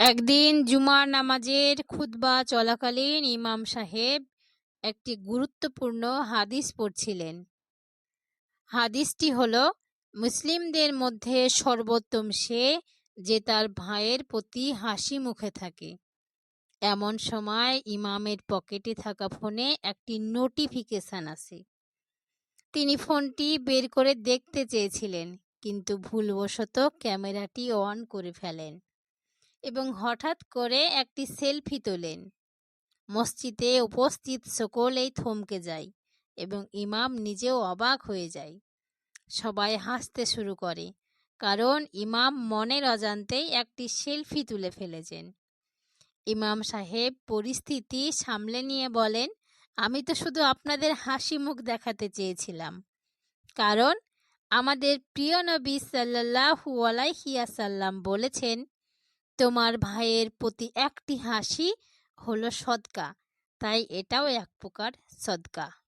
একদিন জুমার নামাজের খুতবা চলাকালীন ইমাম সাহেব একটি গুরুত্বপূর্ণ হাদিস পড়ছিলেন। হাদিসটি হল, মুসলিমদের মধ্যে সর্বোত্তম সে যে তার ভাইয়ের প্রতি হাসি মুখে থাকে। এমন সময় ইমামের পকেটে থাকা ফোনে একটি নোটিফিকেশন আসে। তিনি ফোনটি বের করে দেখতে চেয়েছিলেন, কিন্তু ভুলবশত ক্যামেরাটি অন করে ফেলেন। এবং হঠাৎ করে একটি সেলফি তোলেন। মসজিদে উপস্থিত সকলেই থমকে যায় এবং ইমাম নিজেও অবাক হয়ে যায়। সবাই হাসতে শুরু করে, কারণ ইমাম মনের অজান্তেই একটি সেলফি তুলে ফেলেছেন। ইমাম সাহেব পরিস্থিতি সামলে নিয়ে বলেন, আমি তো শুধু আপনাদের হাসি মুখ দেখাতে চেয়েছিলাম। কারণ আমাদের প্রিয় নবী সাল্লাহু আলাইহিয়াসাল্লাম বলেছেন তোমার ভাইয়ের প্রতি একটি হাসি হলো সদকা। তাই এটাও এক প্রকার সদকা।